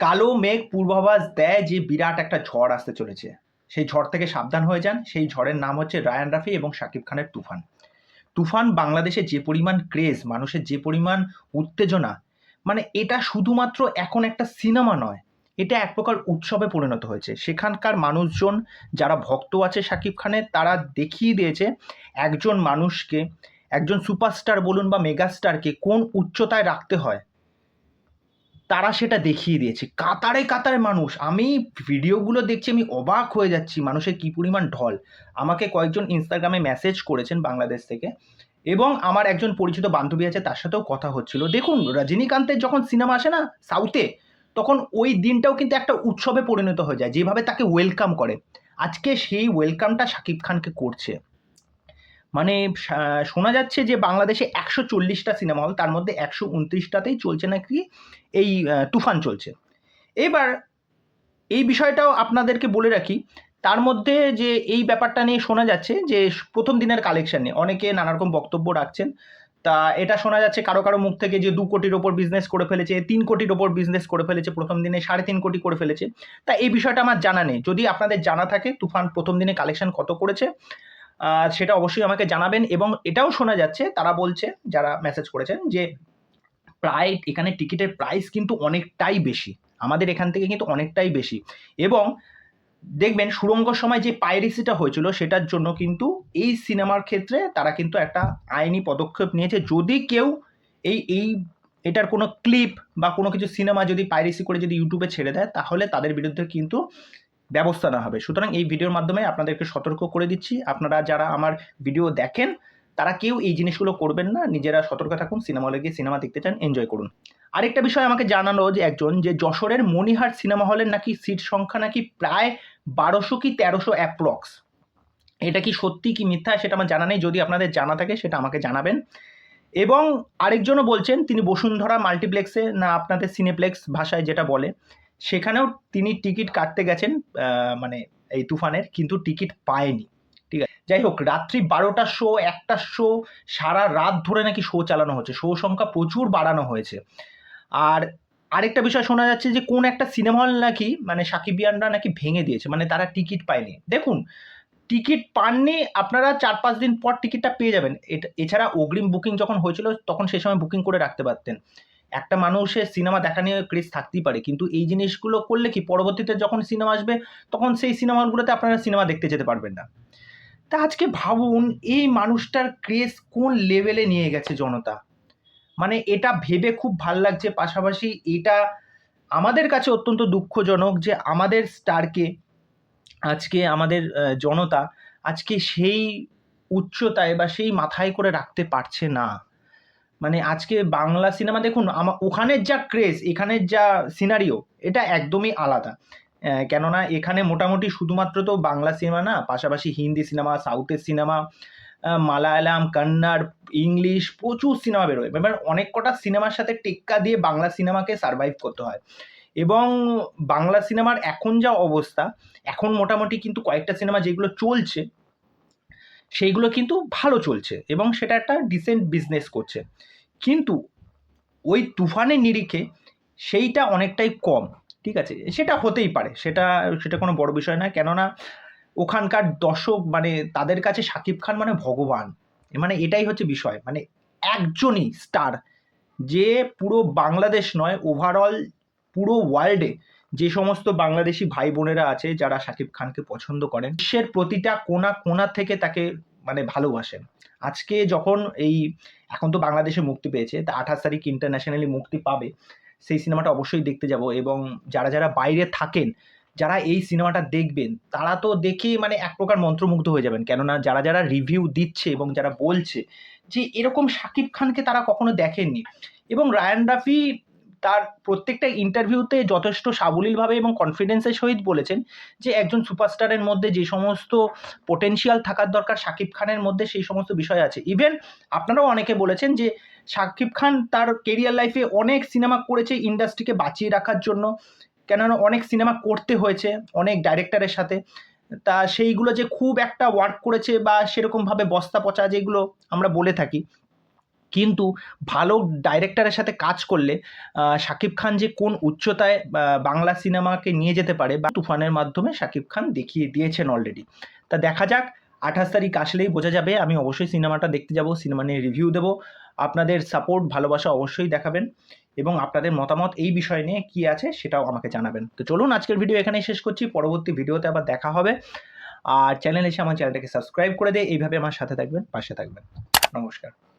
কালো মেঘ পূর্বাভাস দেয় যে বিরাট একটা ঝড় আসতে চলেছে। সেই ঝড় থেকে সাবধান হয়ে যান। সেই ঝড়ের নাম হচ্ছে রায়ান রাফি এবং শাকিব খানের তুফান। তুফান বাংলাদেশে যে পরিমাণ ক্রেজ, মানুষের যে পরিমাণ উত্তেজনা মানে এটা শুধুমাত্র এখন একটা সিনেমা নয়, এটা এক প্রকার উৎসবে পরিণত হয়েছে। সেখানকার মানুষজন, যারা ভক্ত আছে শাকিব খানের, তারা দেখিয়ে দিয়েছে একজন মানুষকে, একজন সুপারস্টার বলুন বা মেগাস্টারকে কোন উচ্চতায় রাখতে হয় তারা সেটা দেখিয়ে দিয়েছে। কাতারে কাতারে মানুষ। আমি ভিডিওগুলো দেখছি, আমি অবাক হয়ে যাচ্ছি মানুষের কী পরিমাণ ঢল। আমাকে কয়েকজন ইনস্টাগ্রামে মেসেজ করেছেন বাংলাদেশ থেকে এবং আমার একজন পরিচিত বান্ধবী আছে, তার সাথেও কথা হচ্ছিল। দেখুন, রজনীকান্তের যখন সিনেমা আসে না সাউথে তখন ওই দিনটাও কিন্তু একটা উৎসবে পরিণত হয়ে যায়, যেভাবে তাকে ওয়েলকাম করে। আজকে সেই ওয়েলকামটা শাকিব খানকে করছে। মানে শোনা যাচ্ছে যে বাংলাদেশে একশো চল্লিশটা সিনেমা হল তার মধ্যে একশো উনত্রিশটাতেই চলছে নাকি এই তুফান চলছে। এবার এই বিষয়টাও আপনাদেরকে বলে রাখি, তার মধ্যে যে এই ব্যাপারটা নিয়ে শোনা যাচ্ছে যে প্রথম দিনের কালেকশন নিয়ে, অনেকে নানারকম বক্তব্য রাখছেন, তা এটা শোনা যাচ্ছে কারও কারও মুখ থেকে যে দু কোটির ওপর বিজনেস করে ফেলেছে, তিন কোটির ওপর বিজনেস করে ফেলেছে, প্রথম দিনে সাড়ে তিন কোটি করে ফেলেছে। তা এই বিষয়টা আমার জানা নেই। যদি আপনাদের জানা থাকে, তুফান প্রথম দিনে কালেকশন কত করেছে সেটা অবশ্যই আমাকে জানাবেন এবং এটাও শোনা যাচ্ছে, তারা বলছে, যারা মেসেজ করেছেন যে প্রায় এখানে টিকিটের প্রাইস কিন্তু অনেকটাই বেশি, আমাদের এখান থেকে কিন্তু অনেকটাই বেশি এবং দেখবেন সুরঙ্গ সময় যে পাইরেসিটা হয়েছিল সেটার জন্য কিন্তু এই সিনেমার ক্ষেত্রে তারা কিন্তু একটা আইনি পদক্ষেপ নিয়েছে। যদি কেউ এই এই এটার কোনো ক্লিপ বা কোনো কিছু সিনেমা যদি পাইরেসি করে যদি ইউটিউবে ছেড়ে দেয়, তাহলে তাদের বিরুদ্ধে কিন্তু ব্যবস্থা না হবে। সুতরাং এই ভিডিওর মাধ্যমে আপনাদেরকে সতর্ক করে দিচ্ছি। আপনারা যারা আমার ভিডিও দেখেন, তারা কেউ এই জিনিসগুলো করবেন না। নিজেরা সতর্ক থাকুন, সিনেমা হলে গিয়ে সিনেমা দেখতে চান, এনজয় করুন। আরেকটা বিষয় আমাকে জানালো যে একজন, যে যশোরের মণিহার সিনেমা হলের নাকি সিট সংখ্যা নাকি প্রায় বারোশো কি তেরোশো অ্যাপ্রক্স এটা কি সত্যি কি মিথ্যা সেটা আমার জানা নেই। যদি আপনাদের জানা থাকে, সেটা আমাকে জানাবেন। এবং আরেকজনও বলছেন, তিনি বসুন্ধরা মাল্টিপ্লেক্সে না, আপনাদের সিনেপ্লেক্স ভাষায় যেটা বলে। সেখানেও তিনি টিকিট কাটতে গেছেন মানে এই তুফানের, কিন্তু টিকিট পায়নি। ঠিক আছে? যাই হোক, রাত্রি বারোটা শো, একটা শো, সারা রাত ধরে নাকি শো চালানো হচ্ছে। শো সংখ্যা প্রচুর বাড়ানো হয়েছে। আর আরেকটা বিষয় শোনা যাচ্ছে যে, কোন একটা সিনেমা হল নাকি মানে সাকিবিয়ানরা নাকি ভেঙে দিয়েছে মানে তারা টিকিট পায়নি। দেখুন, টিকিট পাননি, আপনারা চার পাঁচ দিন পর টিকিটটা পেয়ে যাবেন। এটা, এছাড়া অগ্রিম বুকিং যখন হয়েছিল, তখন সেই সময় বুকিং করে রাখতে পারতেন। একটা মানুষের সিনেমা দেখা নিয়ে ক্রেজ থাকতেই পারে। কিন্তু এই জিনিসগুলো করলে কি পরবর্তীতে যখন সিনেমা আসবে, তখন সেই সিনেমাগুলোতে আপনারা সিনেমা দেখতে যেতে পারবেন না। তা আজকে ভাবুন, এই মানুষটার ক্রেজ কোন লেভেলে নিয়ে গেছে জনতা? মানে এটা ভেবে খুব ভালো লাগছে, পাশাপাশি এটা আমাদের কাছে অত্যন্ত দুঃখজনক যে আমাদের স্টারকে আজকে আমাদের জনতা আজকে সেই উচ্চতায় বা সেই মাথায় করে রাখতে পারছে না। মানে আজকে বাংলা সিনেমা দেখুন, আমা, ওখানের যা ক্রেজ এখানের যা সিনারিও এটা একদমই আলাদা। কেননা এখানে মোটামুটি শুধুমাত্র তো বাংলা সিনেমা না, পাশাপাশি হিন্দি সিনেমা সাউথের সিনেমা মালায়ালাম কন্নড় ইংলিশ প্রচুর সিনেমা বেরোয়। এবার অনেক কটা সিনেমার সাথে টেক্কা দিয়ে বাংলা সিনেমাকে সারভাইভ করতে হয়। এবং বাংলা সিনেমার এখন যা অবস্থা, এখন মোটামুটি কিন্তু কয়েকটা সিনেমা যেগুলো চলছে সেইগুলো কিন্তু ভালো চলছে এবং সেটা একটা ডিসেন্ট বিজনেস করছে। কিন্তু ওই তুফানের নিরিখে সেইটা অনেকটাই কম, ঠিক আছে? সেটা হতেই পারে, সেটা সেটা কোনো বড় বিষয় না কেননা ওখানকার দর্শক মানে তাদের কাছে শাকিব খান মানে ভগবান। মানে এটাই হচ্ছে বিষয় মানে একজনই স্টার যে পুরো বাংলাদেশ নয় ওভারঅল পুরো ওয়ার্ল্ডে যে সমস্ত বাংলাদেশি ভাই বোনেরা আছে, যারা শাকিব খানকে পছন্দ করেন, বিশ্বের প্রতিটা কোনা কোনা থেকে তাকে মানে ভালোবাসেন। আজকে যখন এই, এখন তো বাংলাদেশে মুক্তি পেয়েছে, তা আঠাশ তারিখ ইন্টারন্যাশনালি মুক্তি পাবে, সেই সিনেমাটা অবশ্যই দেখতে যাব এবং যারা যারা বাইরে থাকেন, যারা এই সিনেমাটা দেখবেন, তারা তো দেখে মানে এক প্রকার মন্ত্রমুগ্ধ হয়ে যাবেন। কেননা যারা যারা রিভিউ দিচ্ছে এবং যারা বলছে যে, এরকম শাকিব খানকে তারা কখনো দেখেননি। এবং রায়ান রাফি তার প্রত্যেকটা ইন্টারভিউতে যথেষ্ট সাবলীলভাবে এবং কনফিডেন্সের সহিত বলেছেন যে একজন সুপারস্টারের মধ্যে যে সমস্ত পোটেনশিয়াল থাকার দরকার শাকিব খানের মধ্যে সেই সমস্ত বিষয় আছে। ইভেন আপনারাও অনেকে বলেছেন যে শাকিব খান তার কেরিয়ার লাইফে অনেক সিনেমা করেছে ইন্ডাস্ট্রিকে বাঁচিয়ে রাখার জন্য। কেননা অনেক সিনেমা করতে হয়েছে অনেক ডাইরেক্টরের সাথে। তা সেইগুলো যে খুব একটা ওয়ার্ক করেছে বা সেরকমভাবে বস্তা পচা যেগুলো আমরা বলে থাকি। কিন্তু ভালো ডাইরেক্টরের সাথে কাজ করলে শাকিব খান যে কোন উচ্চতায় বাংলা সিনেমাকে নিয়ে যেতে পারে বা, তুফানের মাধ্যমে শাকিব খান দেখিয়ে দিয়েছেন অলরেডি তা দেখা যাক, আঠাশ তারিখ আসলেই বোঝা যাবে, আমি অবশ্যই সিনেমাটা দেখতে যাব, সিনেমা নিয়ে রিভিউ দেবো। আপনাদের সাপোর্ট ভালোবাসা অবশ্যই দেখাবেন এবং আপনাদের মতামত এই বিষয় নিয়ে কি আছে সেটাও আমাকে জানাবেন। তো চলুন, আজকের ভিডিও এখানেই শেষ করছি, পরবর্তী ভিডিওতে আবার দেখা হবে। আর চ্যানেল এসে আমার চ্যানেলটাকে সাবস্ক্রাইব করে দিয়ে এইভাবে আমার সাথে থাকবেন, পাশে থাকবেন। নমস্কার।